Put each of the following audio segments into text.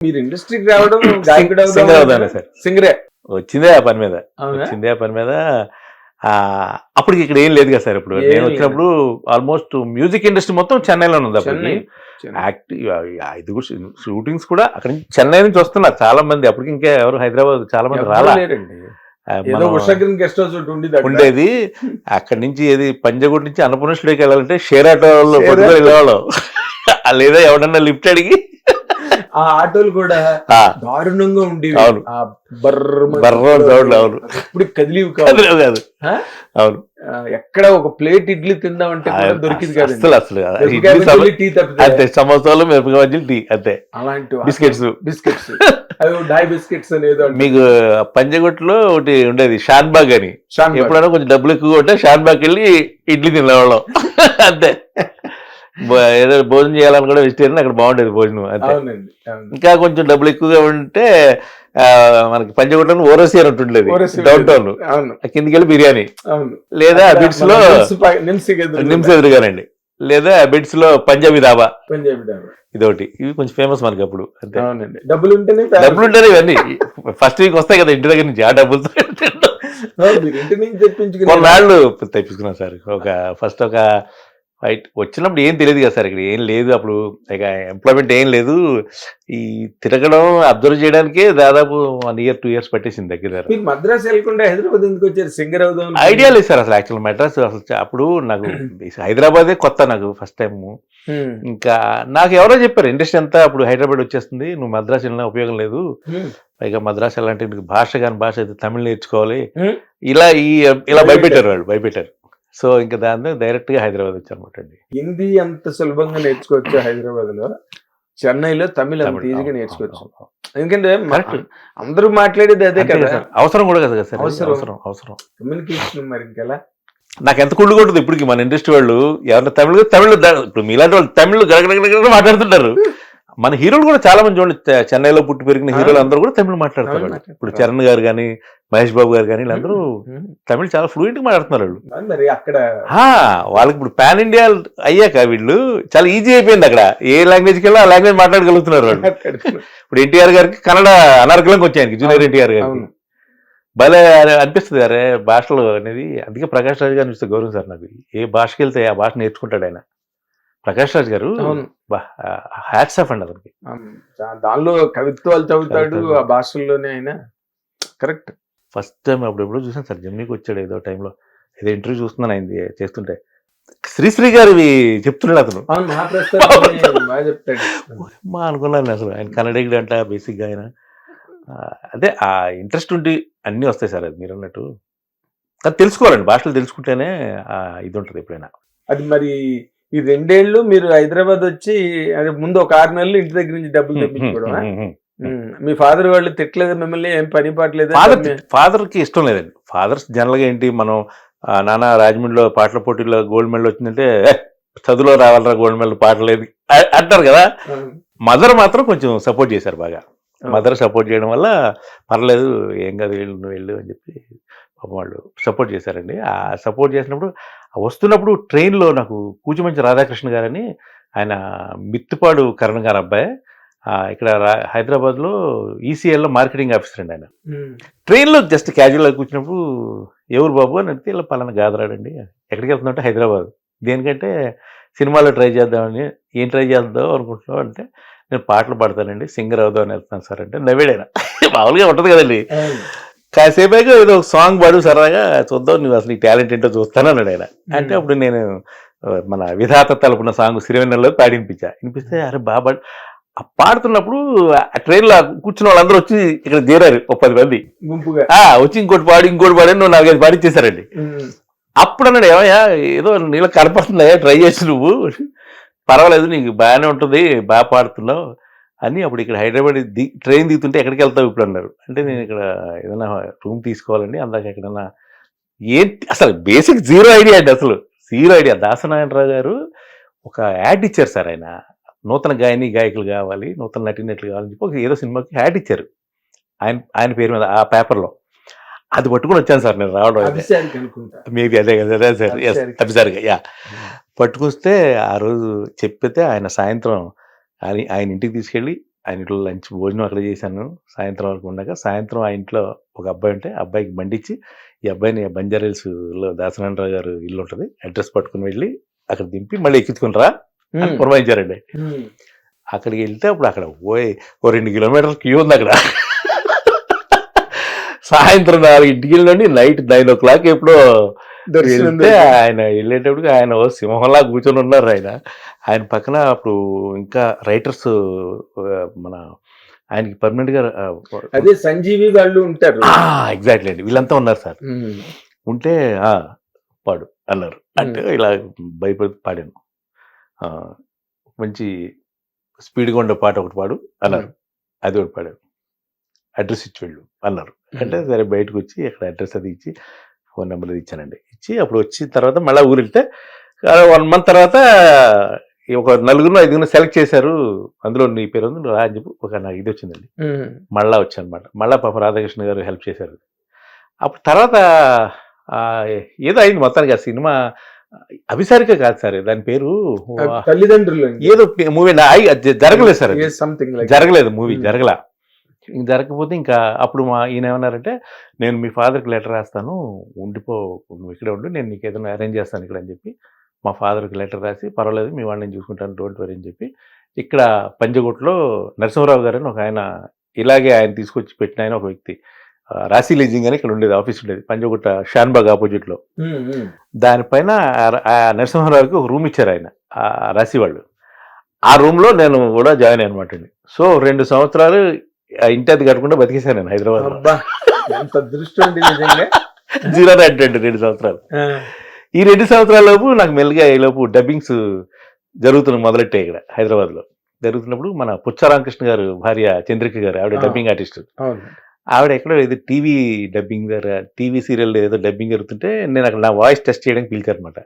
మీరు ఇండస్ట్రీకి రావడం గాయకుడు సార్. సింగరే. వచ్చిందే ఆ పని మీద. వచ్చిందే ఆ పని మీద. ఆ అప్పటికి ఇక్కడ ఏం లేదు కదా సార్ ఇప్పుడు. నేను. వచ్చినప్పుడు ఆల్మోస్ట్ మ్యూజిక్ ఇండస్ట్రీ మొత్తం చెన్నైలో ఉంది అప్పటికి. యాక్టివ్ ఇది కూడా షూటింగ్స్ కూడా అక్కడ నుంచి చెన్నై నుంచి వస్తున్నారు చాలా మంది అప్పటికి ఇంకా ఎవరు హైదరాబాద్ చాలా మంది ఎవరు రాలా. లేరండి. ఆ, ఏదో మనం ఉషాగ్రన్ గెస్ట్ హౌస్ ఒకటి ఉండేది. అక్కడ. నుంచి ఏది పంజగుడి నుంచి అన్నపూర్ణ స్టూడియోకి వెళ్ళాలంటే షేర్ ఆటోలో auto. వెళ్ళేవాళ్ళం. లేదా ఎవడన్నా లిఫ్ట్ అడిగి ఆ ఆటోలు కూడా దారుణంగా ఉండేవి. అవును. ఇప్పుడు కదిలివి కాదు కాదు? అవును. ఎక్కడ ఒక ప్లేట్ ఇడ్లీ తిందామంటే దొరికింది కదండి. అసలు అసలు టీ అంతే సమోసాలు మిరపకాయ బజ్జీలు టీ అంతే. అలాంటి బిస్కెట్స్. బిస్కెట్స్. అవి డై బిస్కెట్స్ అనేది మీకు పంజగుట్లో ఒకటి ఉండేది షాన్బాగ్ అని. ఎప్పుడైనా కొంచెం డబ్బులు ఎక్కువ ఉంటే షాన్బాగ్ వెళ్ళి ఇడ్లీ తినేవాళ్ళం. అంతే. ఏదో భోజనం చేయాలని కూడా వెజిటేరియన్ అక్కడ బాగుండేది భోజనం అంతే. ఇంకా కొంచెం డబ్బులు ఎక్కువగా ఉంటే మనకి పంజగుట్టలో ఓరసి అని ఉంటుండేది డౌన్ టౌన్ కిందికి వెళ్ళి బిర్యానీ. లేదా అబిడ్స్లో నిమ్స్ ఎదురుగానండి. లేదా అబిడ్స్లో పంజాబీ దాబా పంజాబీ డాబా. ఇదొకటి. ఇవి కొంచెం ఫేమస్ మనకి అప్పుడు అంతే. డబ్బులు ఉంటేనే. డబ్బులు ఉంటాయి ఇవన్నీ. ఫస్ట్ వీక్ వస్తాయి కదా ఇంటి దగ్గర నుంచి ఆ డబ్బులతో. కొన్నాళ్ళు తెప్పించుకున్నాం సార్. ఒక ఫస్ట్ ఒక ఫైట్ వచ్చినప్పుడు ఏం తెలియదు కదా సార్ ఇక్కడ ఏం లేదు అప్పుడు ఇక ఎంప్లాయ్మెంట్ ఏం లేదు ఈ తిరగడం అబ్జర్వ్ చేయడానికే దాదాపు వన్ ఇయర్ టూ ఇయర్స్ పట్టేసింది దగ్గర. మీరు మద్రాసు వెళ్ళకుండా హైదరాబాద్ ఎందుకు వచ్చారు సింగర్ అవుదాం? ఐడియా లేదు సార్ అసలు యాక్చువల్ మెడ్రాస్ అసలు అప్పుడు నాకు హైదరాబాదే కొత్త నాకు ఫస్ట్ టైం. ఇంకా నాకు ఎవరో చెప్పారు ఇండస్ట్రీ అంతా అప్పుడు హైదరాబాద్ వచ్చేస్తుంది నువ్వు మద్రాసు వెళ్ళినా ఉపయోగం లేదు. పైగా మద్రాసు నీకు భాష కాని భాష అయితే తమిళ్ నేర్చుకోవాలి. ఇలా ఈ ఇలా. భయపెట్టారు వాళ్ళు భయపెట్టారు సో ఇంకా దాని డైరెక్ట్గా హైదరాబాద్ వచ్చారనమాట అండి హిందీ అంత సులభంగా నేర్చుకోవచ్చు హైదరాబాద్లో చెన్నైలో తమిళ్ అంత ఈజీగా నేర్చుకోవచ్చు. ఎందుకంటే. అందరూ మాట్లాడేది అదే కదా కదా సార్. అవసరం కూడా కదా సార్ అవసరం. అవసరం అవసరం కమ్యూనికేషన్ మరి ఇంకెలా నాకు ఎంత కుళ్ళు కొడుతుంది ఇప్పటికి మన ఇండస్ట్రీ వాళ్ళు ఎవరైనా తమిళ తమిళ ఇప్పుడు మీలాంటి వాళ్ళు తమిళ్ గడగడగడ మాట్లాడుతుంటారు మన హీరోలు కూడా చాలా మంది చూడండి చెన్నైలో పుట్టి పెరిగిన హీరోలు అందరూ కూడా తమిళ మాట్లాడతారు. ఇప్పుడు చరణ్ గారు కానీ మహేష్ బాబు గారు కానీ వీళ్ళందరూ తమిళ చాలా ఫ్లూయెంట్గా మాట్లాడుతున్నారు వాళ్ళు. మరి అక్కడ వాళ్ళకి ఇప్పుడు పాన్ ఇండియా అయ్యాక వీళ్ళు చాలా ఈజీ అయిపోయింది అక్కడ. ఏ లాంగ్వేజ్కి వెళ్ళి ఆ లాంగ్వేజ్ మాట్లాడగలుగుతున్నారు వాళ్ళు. ఇప్పుడు ఎన్టీఆర్ గారికి కన్నడ అనర్గలంకి వచ్చాయనికి జూనియర్ ఎన్టీఆర్ గారికి. భలే అనిపిస్తుంది అరే భాషలో అనేది. అందుకే ప్రకాష్ రాజ్ గారు అనిపిస్తుంది గౌరవం సార్ నాకు. ఏ భాషకి వెళ్తే ఆ భాష నేర్చుకుంటాడు ఆయన. ప్రకాష్ రాజ్ గారు హ్యాట్స్ ఆఫ్ అండి అతనికి. దానిలో కవిత్వాలు చదువుతాడు. ఆ భాషల్లోనే ఆయన కరెక్ట్ ఫస్ట్ టైం అప్పుడు ఎప్పుడో చూసాను సార్ జమ్నీకి వచ్చాడు ఏదో టైంలో ఏదో ఇంటర్వ్యూ చూస్తున్నాను ఆయన చేస్తుంటే. శ్రీశ్రీ గారు ఇవి చెప్తున్నాడు అతను. మా అనుకున్నాను అసలు. ఆయన కన్నడిగుడు అంట బేసిక్గా ఆయన. అదే ఆ ఇంట్రెస్ట్ ఉండి అన్నీ వస్తాయి సార్ అది మీరు అన్నట్టు. అది తెలుసుకోవాలండి భాషలు తెలుసుకుంటేనే ఇది ఉంటుంది ఎప్పుడైనా. అది మరి ఈ రెండేళ్ళు మీరు హైదరాబాద్ వచ్చి అదే ముందు ఒక ఆరు నెలలు ఇంటి దగ్గర నుంచి డబ్బులు తెప్పించుకోవడం మీ ఫాదర్ వాళ్ళు తిట్టలేదు మిమ్మల్ని ఏం పని పాటలేదు ఫాదర్కి ఇష్టం లేదండి. ఫాదర్స్ జనరల్గా ఏంటి మనం నాన్న రాజమండ్రిలో పాటల పోటీలో గోల్డ్ మెడల్ వచ్చిందంటే "ఏ, చదువులో రావాలరా గోల్డ్ మెడల్ పాట లేదు అ- అంటారు కదా. మదర్ మాత్రం కొంచెం సపోర్ట్ చేశారు బాగా. మదర్ సపోర్ట్ చేయడం వల్ల పర్లేదు ఏం కాదు వెళ్ళు నువ్వు వెళ్ళు అని చెప్పి పాపం వాళ్ళు సపోర్ట్ చేశారండి. ఆ సపోర్ట్ చేసినప్పుడు వస్తున్నప్పుడు ట్రైన్లో నాకు కూచిమంచి రాధాకృష్ణ గారని ఆయన మిత్తుపాడు కరణ్ గారు అబ్బాయి. ఇక్కడ హైదరాబాద్లో ఈసీఎల్లో మార్కెటింగ్ ఆఫీసర్ అండి ఆయన. ట్రైన్లో జస్ట్ క్యాజువల్గా కూర్చున్నప్పుడు ఎవరు బాబు? అని అడిగితే ఇలా పలానా గాదరాడండి ఎక్కడికి వెళ్తున్నట్టు హైదరాబాద్. దేనికంటే సినిమాలో ట్రై చేద్దామని ఏం ట్రై చేద్దాం అనుకుంటున్నావు అంటే నేను పాటలు పాడతానండి సింగర్ అవుదాం అని వెళ్తున్నాను సార్ అంటే నవ్వాడైనా మామూలుగా ఉంటుంది కదండి. కాసేపు అయ్యాక ఏదో ఒక సాంగ్ పాడు సరదాగా చూద్దాం నువ్వు అసలు నీ టాలెంట్ ఏంటో చూస్తాను అన్నాడు ఆయన. అంటే అప్పుడు నేను మన విధాత తలుపున సాంగ్ సిరివెన్నెల్లో పాడి వినిపించా వినిపిస్తే అరే బాబా ఆ పాడుతున్నప్పుడు ఆ ట్రైన్లో కూర్చున్న వాళ్ళందరూ వచ్చి ఇక్కడ చేరారు ఒక పది మంది. వచ్చి ఇంకోటి పాడి ఇంకోటి పాడి నువ్వు నాలుగైదు పాడిచ్చేసారండి. అప్పుడు అన్నాడు ఏమయ్యా ఏదో నీళ్ళ కనపడుతుందా ట్రై చేసి నువ్వు. పర్వాలేదు నీకు బాగానే ఉంటుంది బాగా పాడుతున్నావు. అని అప్పుడు ఇక్కడ హైదరాబాద్ ది ట్రైన్ దిగుతుంటే ఎక్కడికి వెళ్తావు ఇప్పుడు అన్నారు. అంటే నేను ఇక్కడ ఏదైనా రూమ్ తీసుకోవాలండి అందాక ఎక్కడన్నా ఏంటి? అసలు బేసిక్ జీరో ఐడియా అండి అసలు. Zero idea. దాసనారాయణరావు గారు ఒక యాడ్ ఇచ్చారు సార్ ఆయన. నూతన గాయని గాయకులు కావాలి నూతన నటినట్లు కావాలని చెప్పి ఏదో సినిమాకి యాడ్ ఇచ్చారు. ఆయన ఆయన పేరు మీద ఆ పేపర్లో. అది పట్టుకొని వచ్చాను సార్ నేను రావడం మేబీ అదే కదా అదే సార్. ఎస్. అభిసారిగా యా పట్టుకొస్తే ఆ రోజు చెప్పితే ఆయన సాయంత్రం ఆయన ఆయన ఇంటికి తీసుకెళ్ళి ఆయన ఇంట్లో లంచ్ భోజనం అక్కడ చేశాను. సాయంత్రం వరకు ఉండగా సాయంత్రం ఆ ఇంట్లో ఒక అబ్బాయి ఉంటే అబ్బాయికి బండిచ్చి ఈ అబ్బాయిని బంజారా హిల్స్లో దాసనారాయణ గారు ఇల్లు ఉంటుంది అడ్రస్ పట్టుకుని వెళ్ళి అక్కడ దింపి మళ్ళీ ఎక్కించుకుని రా అని పురమాయించారండి. అక్కడికి వెళ్తే అప్పుడు అక్కడ పోయి ఓ రెండు కిలోమీటర్ల క్యూ ఉంది అక్కడ. సాయంత్రం నాలుగు ఇంటికి వెళ్ళండి నైట్ నైన్ ఓ క్లాక్ ఎప్పుడో వెళ్తే ఆయన వెళ్ళేటప్పుడు ఆయన సింహంలా కూర్చొని ఉన్నారు ఆయన. ఆయన పక్కన అప్పుడు ఇంకా రైటర్స్ మన ఆయనకి పర్మనెంట్గా అదే సంజీవి వాళ్ళు ఉంటారు. ఎగ్జాక్ట్లీ అండి. వీళ్ళంతా ఉన్నారు సార్. ఉంటే "ఆ, పాడు అన్నారు అంటే ఇలా భయపడి పాడాను. మంచి స్పీడ్గా ఉండే పాట ఒకటి పాడు అన్నారు అది ఒకటి పాడాను. అడ్రస్ ఇచ్చి వెళ్ళు అన్నారు అంటే సరే బయటకు వచ్చి అక్కడ అడ్రస్ అది ఇచ్చి ఫోన్ నెంబర్ ఇచ్చానండి. ఇచ్చి అప్పుడు వచ్చిన తర్వాత మళ్ళీ ఊరు వెళ్తే వన్ మంత్ తర్వాత ఒక నలుగురు ఐదుగురు సెలెక్ట్ చేశారు. అందులో నీ పేరు ఉంది రా అని చెప్పి ఒక నాకు ఇది వచ్చిందండి. మళ్ళా వచ్చాను అనమాట మళ్ళా పాప రాధాకృష్ణ గారు హెల్ప్ చేశారు. అప్పుడు తర్వాత ఆ, ఏదో అయింది మొత్తానికి ఆ సినిమా. అభిసారిక కాదు సార్ దాని పేరు తల్లిదండ్రులు ఏదో మూవీ జరగలేదు సార్ జరగలేదు మూవీ. జరగల. జరగకపోతే ఇంకా అప్పుడు మా ఈయన ఏమన్నారంటే నేను మీ ఫాదర్కి లెటర్ రాస్తాను ఉండిపో నువ్వు ఇక్కడే ఉండు నేను నీకు ఏదైనా అరేంజ్ చేస్తాను ఇక్కడ అని చెప్పి మా ఫాదర్కి లెటర్ రాసి పర్వాలేదు మీ వాళ్ళని నేను చూసుకుంటాను డోంట్ వరీ అని చెప్పి ఇక్కడ పంజగుట్లో నరసింహరావు గారు ఒక ఆయన ఇలాగే ఆయన తీసుకొచ్చి పెట్టిన ఆయన ఒక వ్యక్తి. రాశి లీజింగ్ అని ఇక్కడ ఉండేది ఆఫీస్ ఉండేది పంజగుట్ట షాన్బాగ్ ఆపోజిట్లో. దానిపైన నరసింహారావుకి ఒక రూమ్ ఇచ్చారు ఆయన ఆ రాసి వాళ్ళు. ఆ రూమ్లో నేను కూడా జాయిన్ అనమాట అండి. సో రెండు సంవత్సరాలు ఇంటి అది కట్టకుండా బతికేశాను నేను హైదరాబాద్ నిజంగా. జీరో అండి రెండు సంవత్సరాలు. ఈ రెండు సంవత్సరాల లోపు నాకు మెల్లిగా ఈ లోపు డబ్బింగ్స్ జరుగుతున్న మొదలెట్టాయి ఇక్కడ హైదరాబాద్లో జరుగుతున్నప్పుడు మన పుచ్చారామకృష్ణ గారు భార్య చంద్రిక గారు ఆవిడ. డబ్బింగ్ ఆర్టిస్ట్ ఆవిడ ఎక్కడో ఏదో టీవీ డబ్బింగ్ దగ్గర టీవీ సీరియల్ ఏదో డబ్బింగ్ జరుగుతుంటే నేను అక్కడ నా వాయిస్ టెస్ట్ చేయడానికి పిలిచారనమాట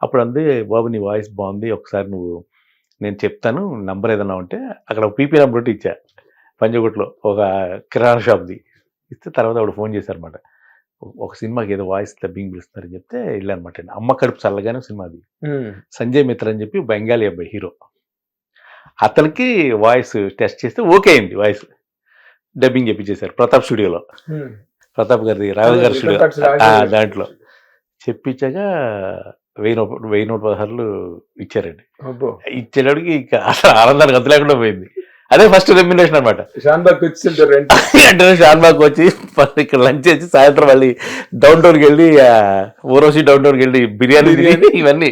అప్పుడు అంది బాబు నీ వాయిస్ బాగుంది ఒకసారి నువ్వు నేను చెప్తాను నంబర్ ఏదైనా ఉంటే అక్కడ పీపీ నెంబర్ ఒకటి ఇచ్చా. పంజగుట్లో ఒక కిరాణా షాప్ది. ఇస్తే తర్వాత ఆవిడ ఫోన్ చేశారనమాట ఒక సినిమాకి ఏదో వాయిస్ డబ్బింగ్ పిలుస్తున్నారని చెప్తే వెళ్ళానమాట అమ్మ కడుపు చల్లగానే సినిమా అది. సంజయ్ మిత్ర అని చెప్పి బెంగాలీ అబ్బాయి హీరో. అతనికి వాయిస్ టెస్ట్ చేస్తే ఓకే అయింది వాయిస్. డబ్బింగ్ చెప్పించేశారు. ప్రతాప్ స్టూడియోలో. ప్రతాప్ గారిది రాఘవ గారి స్టూడియో. దాంట్లో. చెప్పించాక వెయ్యి నూట వెయ్యి నూట పదహారులు ఇచ్చారండి. ఇచ్చేటప్పటికి ఇంకా అసలు ఆనందానికి అంత లేకుండా పోయింది. అదే ఫస్ట్ రెమ్యునేషన్ అనమాట షాన్బాగ్ వచ్చింటారు రెంట్. అంటే షాన్బాగ్ వచ్చి ఫస్ట్ ఇక్కడ లంచ్ చేసి సాయంత్రం మళ్ళీ డౌన్ టౌన్కి వెళ్ళి ఊరోసి డౌన్ టౌన్కి వెళ్ళి బిర్యానీ. ఇవన్నీ.